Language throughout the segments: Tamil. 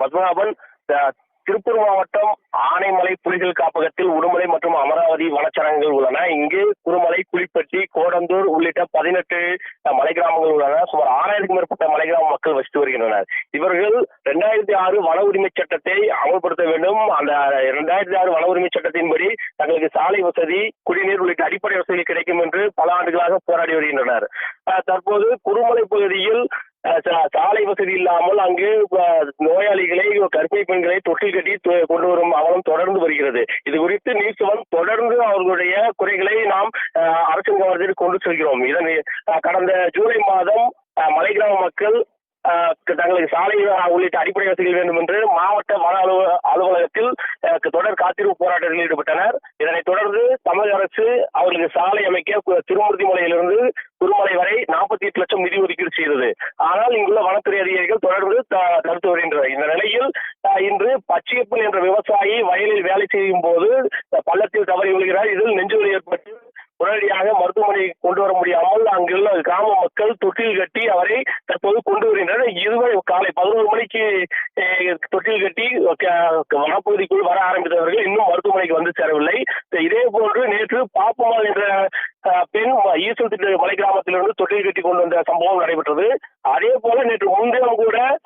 பத்மநாபன் திருப்பூர் மாவட்டம் ஆனைமலை புலிகள் காப்பகத்தில் உடுமலை மற்றும் அமராவதி வனச்சரகங்கள் உள்ளன. இங்கு குருமலை குளிப்பட்டி கோடந்தூர் உள்ளிட்ட பதினெட்டு மலை கிராமங்கள் உள்ளன. சுமார் ஆறாயிரத்துக்கும் மேற்பட்ட மலை கிராம மக்கள் வசித்து வருகின்றனர். இவர்கள் இரண்டாயிரத்தி ஆறு வன உரிமை சட்டத்தை அமல்படுத்த வேண்டும். அந்த இரண்டாயிரத்தி ஆறு வன உரிமை சட்டத்தின்படி தங்களுக்கு சாலை வசதி குடிநீர் உள்ளிட்ட அடிப்படை வசதி கிடைக்கும் என்று பல ஆண்டுகளாக போராடி வருகின்றனர். அஹ், தற்போது குருமலை பகுதியில் சாலை வசதி இல்லாமல் அங்கு நோயாளிகளை கர்ப்பிணி பெண்களை தொட்டில் கட்டி கொண்டு வரும் அவலம் தொடர்ந்து வருகிறது. இது குறித்து நியூஸ் தொடர்ந்து அவர்களுடைய குறைகளை நாம் அரசின் கவனத்தில் கொண்டு செல்கிறோம். இதன் அஹ், கடந்த ஜூலை மாதம் மலை கிராம மக்கள் தங்களுக்கு சாலை உள்ளிட்ட அடிப்படை வசதிகள் வேண்டும் என்று மாவட்ட வன அலுவ அலுவலகத்தில் தொடர் காத்திருப்பு போராட்டத்தில் ஈடுபட்டனர். இதனைத் தொடர்ந்து தமிழக அரசு அவர்களுக்கு சாலை அமைக்க திருமூர்த்திமலையிலிருந்து குருமலை வரை முப்பத்தி எட்டு லட்சம் நிதி ஒதுக்கீடு செய்தது. ஆனால் இங்குள்ள வனத்துறை அதிகாரிகள் தொடர்ந்து தடுத்து வருகின்றனர். இந்த நிலையில் இன்று பச்சையப்பன் என்ற விவசாயி வயலில் வேலை செய்யும் போது பள்ளத்தில் தவறி விழுகிறார். இதில் நெஞ்சுவலி ஏற்பட்டு உடனடியாக மருத்துவமனை கொண்டு வர முடியாமல் அங்குள்ள கிராம மக்கள் தொட்டில் கட்டி அவரை தற்போது கொண்டு வருகின்றனர். இதுவரை காலை பதினோரு மணிக்கு தொட்டில் கட்டி வனப்பகுதிக்குள் வர ஆரம்பித்தவர்கள் இன்னும் மருத்துவமனைக்கு வந்து சேரவில்லை. இதே போன்று நேற்று பாப்பமால் என்ற பெண் ஈசல் திட்ட மலை கிராமத்திலிருந்து தொட்டில் கட்டி கொண்டு வந்த சம்பவம் நடைபெற்றது. அதே போல நேற்று முன்தினம் கூட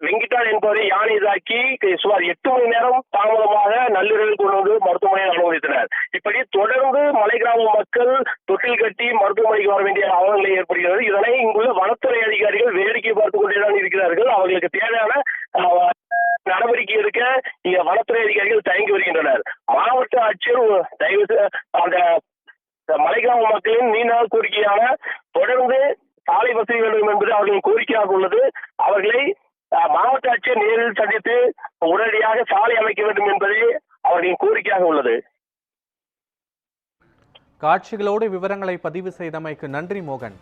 வெங்கிட்டான் என்பவரை யானை தாக்கி சுமார் எட்டு மணி நேரம் தாமதமாக நள்ளிரவில் கொண்டு வந்து மருத்துவமனையில் அனுமதித்தனர். இப்படி தொடர்ந்து மலை கிராம மக்கள் தொட்டில் கட்டி மருத்துவமனைக்கு வர வேண்டிய அவலநிலை ஏற்படுகிறது. இதனை இங்குள்ள வனத்துறை அதிகாரிகள் வேடிக்கை பார்த்துக் கொண்டேதான் இருக்கிறார்கள். அவர்களுக்கு தேவையான நடவடிக்கை எடுக்க இங்க வனத்துறை அதிகாரிகள் தயங்கி வருகின்றனர். மாவட்ட ஆட்சியர் தயவு அந்த மலை மக்களின் நீண்ட கோரிக்கையான தொடர்ந்து சாலை வசதி வேண்டும் என்பது அவர்களின் கோரிக்கையாக உள்ளது. அவர்களை மாவட்ட ஆட்சியர் நேரில் சந்தித்து உடனடியாக சாலை அமைக்க வேண்டும் என்பதே அவர்களின் கோரிக்கையாக உள்ளது. காட்சிகளோடு விவரங்களை பதிவு செய்தமைக்கு நன்றி மோகன்.